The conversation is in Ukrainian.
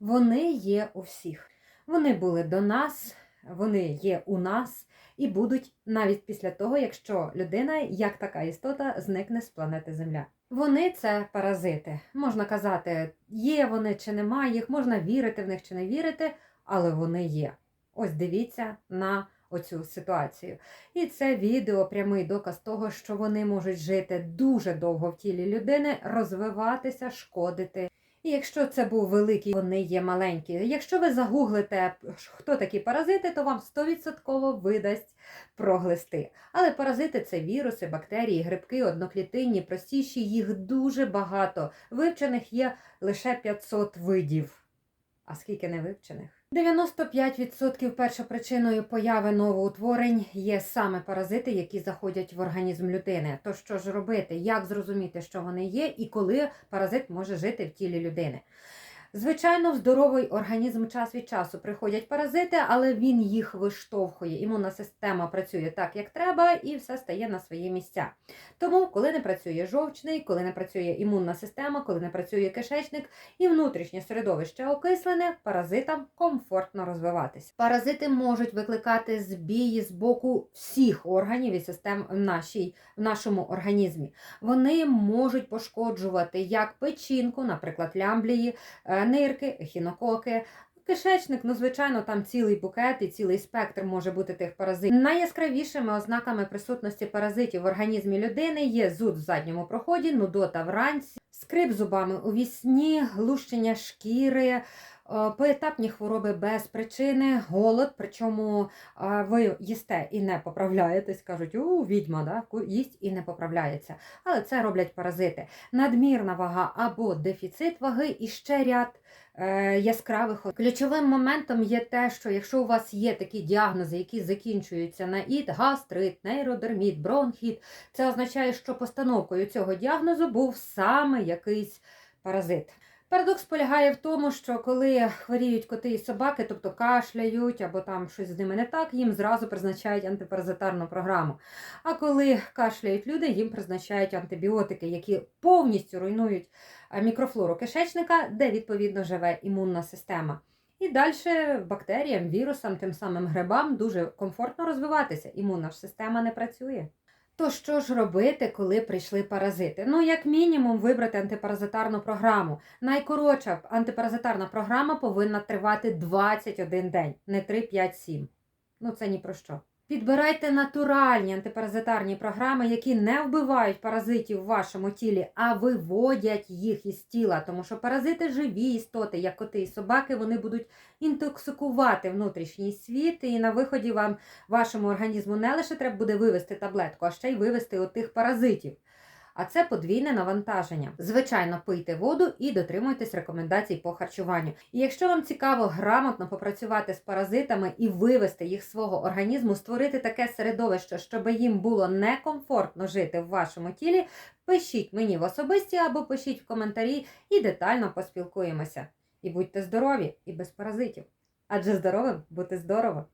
Вони є у всіх. Вони були до нас, вони є у нас і будуть навіть після того, якщо людина, як така істота, зникне з планети Земля. Вони це паразити. Можна казати, є вони чи немає їх, можна вірити в них чи не вірити, але вони є. Ось дивіться на оцю ситуацію. І це відео прямий доказ того, що вони можуть жити дуже довго в тілі людини, розвиватися, шкодити. І якщо це був великий, вони є маленькі. Якщо ви загуглите, хто такі паразити, то вам 100% видасть проглисти. Але паразити це віруси, бактерії, грибки, одноклітинні, простіші, їх дуже багато. Вивчених є лише 500 видів. А скільки не вивчених? 95% першопричиною появи новоутворень є саме паразити, які заходять в організм людини. То що ж робити? Як зрозуміти, що вони є, і коли паразит може жити в тілі людини? Звичайно, в здоровий організм час від часу приходять паразити, але він їх виштовхує. Імунна система працює так, як треба, і все стає на свої місця. Тому, коли не працює жовчний, коли не працює імунна система, коли не працює кишечник і внутрішнє середовище окислене, паразитам комфортно розвиватися. Паразити можуть викликати збії з боку всіх органів і систем в, нашій, в нашому організмі. Вони можуть пошкоджувати як печінку, наприклад, лямблії, е, нирки, ехінококи. Кишечник, ну, звичайно, там цілий букет і цілий спектр може бути тих паразитів. Найяскравішими ознаками присутності паразитів в організмі людини є зуд в задньому проході, нудота вранці, скрип зубами у вісні, глущення шкіри, поетапні хвороби без причини, голод, причому е, ви їсте і не поправляєтесь, кажуть, у відьма да, їсть і не поправляється. Але це роблять паразити. Надмірна вага або дефіцит ваги і ще ряд е, яскравих. Ключовим моментом є те, що якщо у вас є такі діагнози, які закінчуються на ід, гастрит, нейродерміт, бронхіт, це означає, що постановкою цього діагнозу був саме якийсь паразит. Парадокс полягає в тому, що коли хворіють коти і собаки, тобто кашляють або там щось з ними не так, їм зразу призначають антипаразитарну програму. А коли кашляють люди, їм призначають антибіотики, які повністю руйнують е, мікрофлору кишечника, де відповідно живе імунна система. І далі бактеріям, вірусам, тим самим грибам дуже комфортно розвиватися. Імунна ж система не працює. То що ж робити, коли прийшли паразити? Ну, як мінімум, вибрати антипаразитарну програму. Найкоротша антипаразитарна програма повинна тривати 21 день, не 3, 5, 7. Ну, це ні про що. Підбирайте натуральні антипаразитарні програми, які не вбивають паразитів в вашому тілі, а виводять їх із тіла. Тому що паразити живі істоти, як коти і собаки, вони будуть інтоксикувати внутрішній світ, і на виході вам вашому організму не лише треба буде вивести таблетку, а ще й вивести отих паразитів. А це подвійне навантаження. Звичайно, пийте воду і дотримуйтесь рекомендацій по харчуванню. І якщо вам цікаво грамотно попрацювати з паразитами і вивести їх з свого організму, створити таке середовище, щоб їм було некомфортно жити в вашому тілі, пишіть мені в особисті або пишіть в коментарі і детально поспілкуємося. І будьте здорові і без паразитів. Адже здоровим бути здорово!